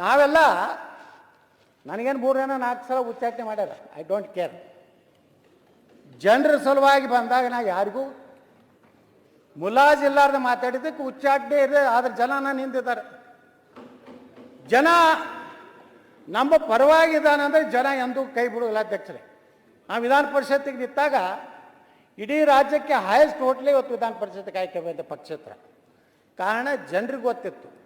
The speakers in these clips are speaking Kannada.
ನಾವೆಲ್ಲ ನನಗೇನು ಮೂರೇನೋ ನಾಲ್ಕು ಸಲ ಉಚ್ಚಾಟನೆ ಮಾಡ್ಯಾರ? ಐ ಡೋಂಟ್ ಕೇರ್ ಜನರ ಸಲುವಾಗಿ ಬಂದಾಗ ನಾ ಯಾರಿಗೂ ಮುಲಾಜಿಲ್ಲಾರ್ದೆ ಮಾತಾಡಿದ್ದಕ್ಕೆ ಉಚ್ಚಾಟನೆ ಇದೆ ಆದ್ರೆ ಜನ ನಿಂತಿದ್ದಾರೆ. ಜನ ನಮ್ಮ ಪರವಾಗಿದ್ದಾನೆ ಅಂದ್ರೆ ಜನ ಎಂದೂ ಕೈ ಬಿಡೋಲ್ಲ ಅಧ್ಯಕ್ಷರೇ. ನಾವು ವಿಧಾನ ಪರಿಷತ್ತಿಗೆ ನಿಂತಾಗ ಇಡೀ ರಾಜ್ಯಕ್ಕೆ ಹೈಯೆಸ್ಟ್ ಹೋಟ್ಲೇ ಇವತ್ತು ವಿಧಾನ ಪರಿಷತ್ಗೆ ಆಯ್ಕೆ ಬಂದ ಪಕ್ಷೇತ್ರ. ಕಾರಣ ಜನರಿಗೆ ಗೊತ್ತಿತ್ತು.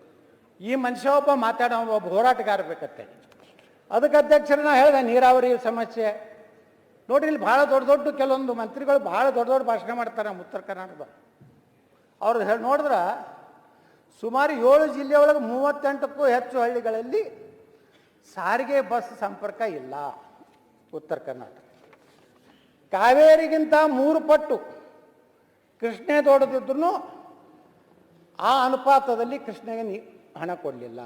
ಈ ಮನುಷ್ಯ ಒಬ್ಬ ಮಾತಾಡೋ ಒಬ್ಬ ಹೋರಾಟಗಾರ ಬೇಕತ್ತೆ. ಅದಕ್ಕೆ ಅಧ್ಯಕ್ಷರೇ ನಾ ಹೇಳಿದೆ, ನೀರಾವರಿ ಸಮಸ್ಯೆ. ನೋಡ್ರಿ ಇಲ್ಲಿ ಭಾಳ ದೊಡ್ಡ ದೊಡ್ಡ ಕೆಲವೊಂದು ಮಂತ್ರಿಗಳು ಭಾಳ ದೊಡ್ಡ ದೊಡ್ಡ ಭಾಷಣ ಮಾಡ್ತಾರೆ ನಮ್ಮ ಉತ್ತರ ಕರ್ನಾಟಕದ. ಅವ್ರು ಹೇಳಿ, ನೋಡಿದ್ರೆ, ಸುಮಾರು ಏಳು ಜಿಲ್ಲೆ ಒಳಗೆ ಮೂವತ್ತೆಂಟಕ್ಕೂ ಹೆಚ್ಚು ಹಳ್ಳಿಗಳಲ್ಲಿ ಸಾರಿಗೆ ಬಸ್ ಸಂಪರ್ಕ ಇಲ್ಲ ಉತ್ತರ ಕರ್ನಾಟಕ. ಕಾವೇರಿಗಿಂತ ಮೂರು ಪಟ್ಟು ಕೃಷ್ಣೆ ದೊಡ್ಡದಿದ್ರು ಆ ಅನುಪಾತದಲ್ಲಿ ಕೃಷ್ಣೆಗೆ ನೀ ಹಣ ಕೊಡಲಿಲ್ಲ.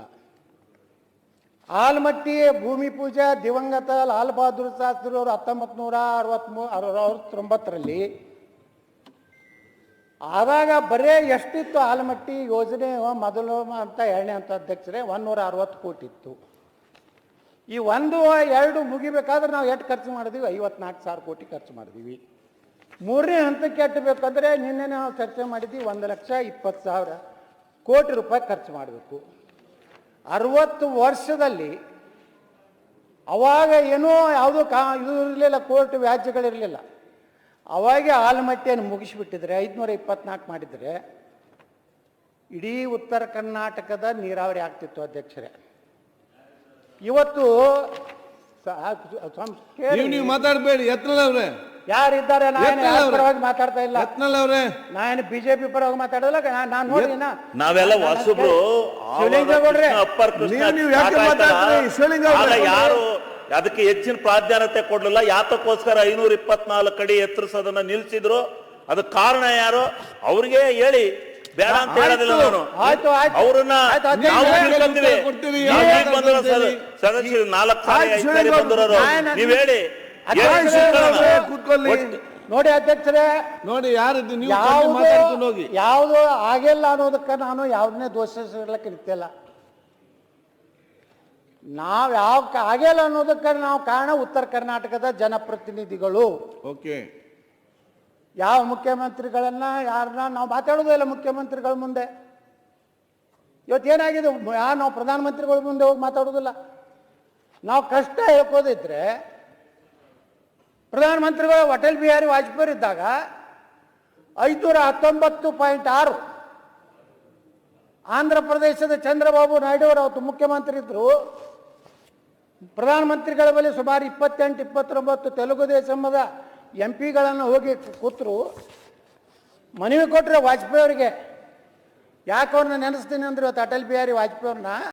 ಆಲ್ಮಟ್ಟಿ ಭೂಮಿ ಪೂಜೆ ದಿವಂಗತ ಲಾಲ್ ಬಹದ್ದೂರ್ ಶಾಸ್ತ್ರಿ ಅವರು ಹತ್ತೊಂಬತ್ತು ನೂರ ಅರವತ್ಮೂ ಅರವತ್ತೊಂಬತ್ತರಲ್ಲಿ ಆದಾಗ ಬರೇ ಎಷ್ಟಿತ್ತು ಆಲ್ಮಟ್ಟಿ ಯೋಜನೆ ಮೊದಲು ಅಂತ ಎರಡನೇ ಅಂತ ಅಧ್ಯಕ್ಷರೇ ಒಂದೂರ ಅರವತ್ತು ಕೋಟಿ ಇತ್ತು. ಈ ಒಂದು, ಎರಡು ಮುಗಿಬೇಕಾದ್ರೆ ನಾವು ಎಷ್ಟು ಖರ್ಚು ಮಾಡಿದ್ವಿ? ಐವತ್ನಾಲ್ಕು ಸಾವಿರ ಕೋಟಿ ಖರ್ಚು ಮಾಡಿದ್ವಿ. ಮೂರನೇ ಹಂತಕ್ಕೆ ಎಟ್ಟಬೇಕಂದ್ರೆ ನಿನ್ನೆ ನಾವು ಚರ್ಚೆ ಮಾಡಿದ್ವಿ, ಒಂದು ಲಕ್ಷ ಇಪ್ಪತ್ತು ಸಾವಿರ. ಕೋಟಿ ರೂಪಾಯಿ ಖರ್ಚು ಮಾಡಬೇಕು. ಅರವತ್ತು ವರ್ಷದಲ್ಲಿ ಅವಾಗ ಏನೋ ಯಾವುದೋ ಕಾ ಇದು ಇರಲಿಲ್ಲ, ಕೋರ್ಟ್ ವ್ಯಾಜ್ಯಗಳಿರಲಿಲ್ಲ. ಅವಾಗೆ ಆಲಮಟ್ಟಿಯನ್ನು ಮುಗಿಸಿಬಿಟ್ಟಿದ್ರೆ, ಐದುನೂರ ಇಪ್ಪತ್ನಾಲ್ಕು ಮಾಡಿದರೆ ಇಡೀ ಉತ್ತರ ಕರ್ನಾಟಕದ ನೀರಾವರಿ ಆಗ್ತಿತ್ತು ಅಧ್ಯಕ್ಷರೇ. ಇವತ್ತು. ನೀವು ಮಾತಾಡಬೇಡಿ ಅವ್ರೆ. ಯಾರಿದ್ದಾರೆ? ನಾನು ಪರವಾಗಿ ಮಾತಾಡ್ತಾ ಇಲ್ಲ. ಯತ್ನಲ್ ಅವ್ರೆ. ನಾನು ಬಿಜೆಪಿ ಪರವಾಗಿ ಮಾತಾಡೋಲ್ಲ ನಾನು ನೋಡಿ ನಾ ನಾವೆಲ್ಲ ಹೊಸಬ್ರು. ಶಿವಲಿಂಗೇಗೌಡ್ರೆ, ಅಪ್ಪರ್ ಕೃಷ್ಣ ನೀವು- ನೀವು ಯಾಕೆ ಸ್ಟಾರ್ಟ್ ಆಯ್ತಲ್ಲ, ಮಾತಾಡ್ತೀರಿ? ಶಿವಲಿಂಗೇಗೌಡ್ರೆ. ಯಾರು ಅದಕ್ಕೆ ಹೆಚ್ಚಿನ ಪ್ರಾಧಾನ್ಯತೆ ಕೊಡ್ಲಿಲ್ಲ. ಯಾತಕ್ಕೋಸ್ಕರ ಐನೂರ ಇಪ್ಪತ್ನಾಲ್ಕು ಅಡಿ ಎತ್ತರಿಸೋದನ್ನ ನಿಲ್ಸಿದ್ರು. ಅದಕ್ಕೆ ಕಾರಣ ಯಾರು? ಅವ್ರಿಗೆ ಹೇಳಿ. ಬೇಡ ಅಂತ ಹೇಳೋದಿಲ್ಲ ನಾನು. ಅವ್ರನ್ನ ನಾವು. ತಿಳ್ಕೊಂತೀವಿ. ನಾಲ್ಕು ಸಾರಿ ಬಂದಿರೋರು ನೀವ್ ಹೇಳಿ. ಕೂತ್ಕೊಳ್ಳಿ. ನೋಡಿ ಅಧ್ಯಕ್ಷರೇ ನೋಡಿ ಯಾರು ನೀವು ಯಾವುದು ಮಾತಾಡ್ಕೊಂಡು ಹೋಗಿ. ಯಾವುದು ಆಗಿಲ್ಲ ಅನ್ನೋದಕ್ಕೆ ನಾನು ಯಾವ್ದನ್ನೇ ದೋಷಿಸಲಿಕ್ಕೆ ನಿಂತಿಲ್ಲ. ನಾವು ಯಾವ ಆಗಿಲ್ಲ ಅನ್ನೋದಕ್ಕೆ ನಾವು ಕಾರಣ ಉತ್ತರ ಕರ್ನಾಟಕದ ಜನಪ್ರತಿನಿಧಿಗಳು. ಓಕೆ. ಯಾವ ಮುಖ್ಯಮಂತ್ರಿಗಳನ್ನ ಯಾರನ್ನ ನಾವು ಮಾತಾಡೋದೇ ಇಲ್ಲ ಮುಖ್ಯಮಂತ್ರಿಗಳ ಮುಂದೆ. ಇವತ್ತು ಏನಾಗಿದೆ? ಯಾರು ನಾವು ಪ್ರಧಾನಮಂತ್ರಿಗಳ ಮುಂದೆ ಹೋಗಿ ಮಾತಾಡೋದಿಲ್ಲ. ನಾವು ಕಷ್ಟ ಹೇಳ್ಕೋದಿದ್ರೆ ಪ್ರಧಾನಮಂತ್ರಿಗಳು ಅಟಲ್ ಬಿಹಾರಿ ವಾಜಪೇಯಿ ಇದ್ದಾಗ ಐದುನೂರ ಹತ್ತೊಂಬತ್ತು ಪಾಯಿಂಟ್ ಆರು. ಆಂಧ್ರ ಪ್ರದೇಶದ ಚಂದ್ರಬಾಬು ನಾಯ್ಡು ಅವರು ಅವತ್ತು ಮುಖ್ಯಮಂತ್ರಿ ಇದ್ದರು ಪ್ರಧಾನಮಂತ್ರಿಗಳ ಬಳಿ ಸುಮಾರು ಇಪ್ಪತ್ತೆಂಟು, ಇಪ್ಪತ್ತೊಂಬತ್ತು ತೆಲುಗು ದೇಶಮದ ಎಂ ಪಿಗಳನ್ನು ಹೋಗಿ ಕೂತರು. ಮನವಿ ಕೊಟ್ಟರೆ ವಾಜಪೇಯಿ ಅವರಿಗೆ, ಯಾಕೆ ಅವ್ರನ್ನ ನೆನೆಸ್ತೀನಿ ಅಂದ್ರೆ ಇವತ್ತು ಅಟಲ್ ಬಿಹಾರಿ ವಾಜಪೇಯಿ ಅವ್ರನ್ನ?